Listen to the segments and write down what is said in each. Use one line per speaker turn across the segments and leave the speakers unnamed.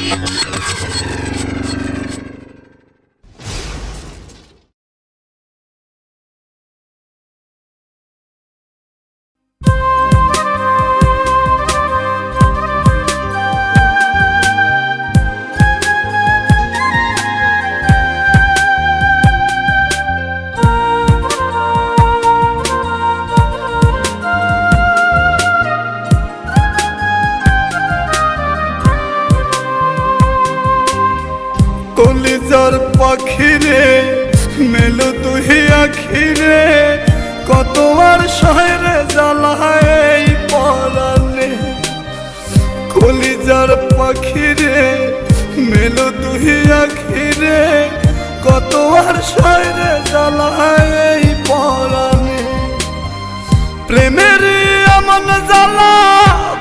thank পাখিরে মেলো তুই আখিরে কত আর শহরে জ্বালায় পরানে কলিজার পাখিরে, মেলো তুই আখিরে কত আর শহরে জ্বালায় পরানে প্রেমের এমন জ্বালা,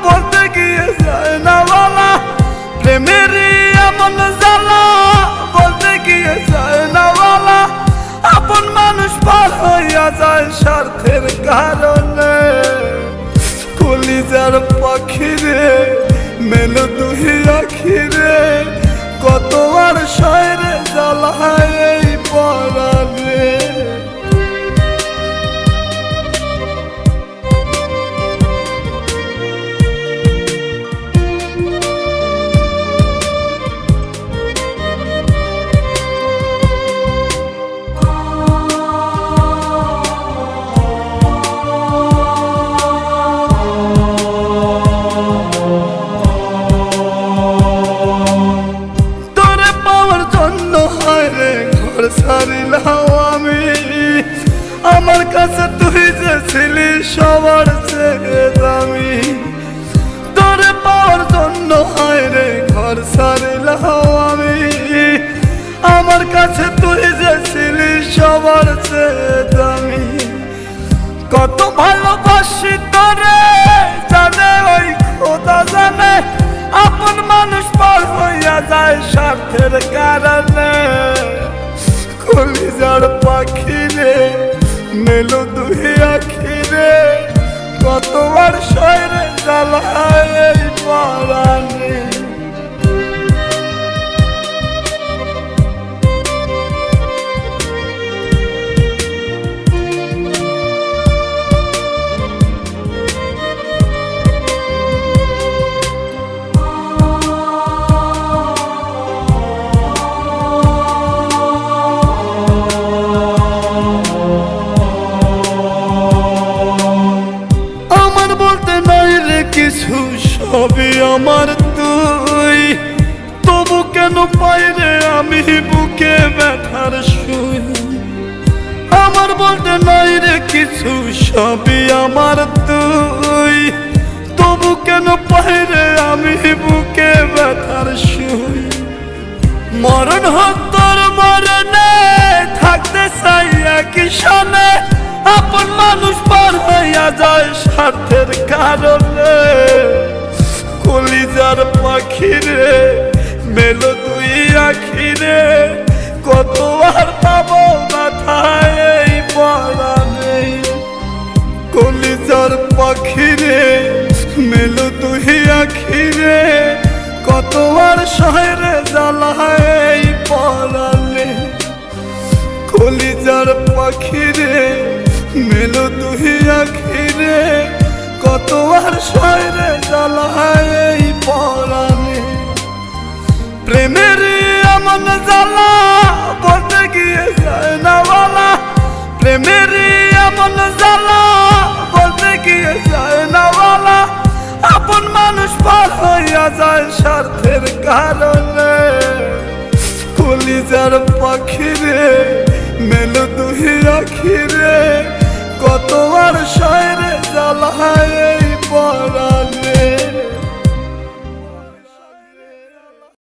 বলতে গিয়ে যায় না বলা। প্রেমের কারণে কলিজার পাখিরে মেলো সারিলাম আমি। আমার কাছে তুই যে ছিলি সবার চেয়ে দামি। তোরে পাওয়ার জন্য হয় রে, ঘর সারিলাম আমি। আমার কাছে তুই যে ছিলি সবার চেয়ে দামি। কত ভালোবাসি তোরে, জানে ওই খোদা জানে। আপন মানুষ পার হইয়া যায় স্বার্থের কারণে। কলিজার পাখি রে মেলো দুই আখি। সবই আমার তুই? তবু কেন পাই রে আমি বুকে ব্যথার শুই আমার বলতে নাই রে কিছু, সবই আমার তুই। তবু কেন পাই রে আমি বুকে ব্যথার শুই মরণ হত্তর মরণে, থাকতে চাই একই সনে আপন মানুষ পার হইয়া যায় স্বার্থের কারণে। কলিজার পাখিরে, মেলো তুই আখিরে। কত আর পাবো মাথায় এই পরাণে কলিজার পাখিরে, মেলো তুই আখিরে। কত আর শহরে জ্বালায় এই পরাণে কলিজার পাখিরে, মেলো তুই আখিরে। কত আর শহরে জ্বালায় যায় মানুষ পার হইয়া যায় স্বার্থের কারণে। কলিজার পাখিরে, মেলো দুহি আখিরে কত আর শয়রে জ্বালা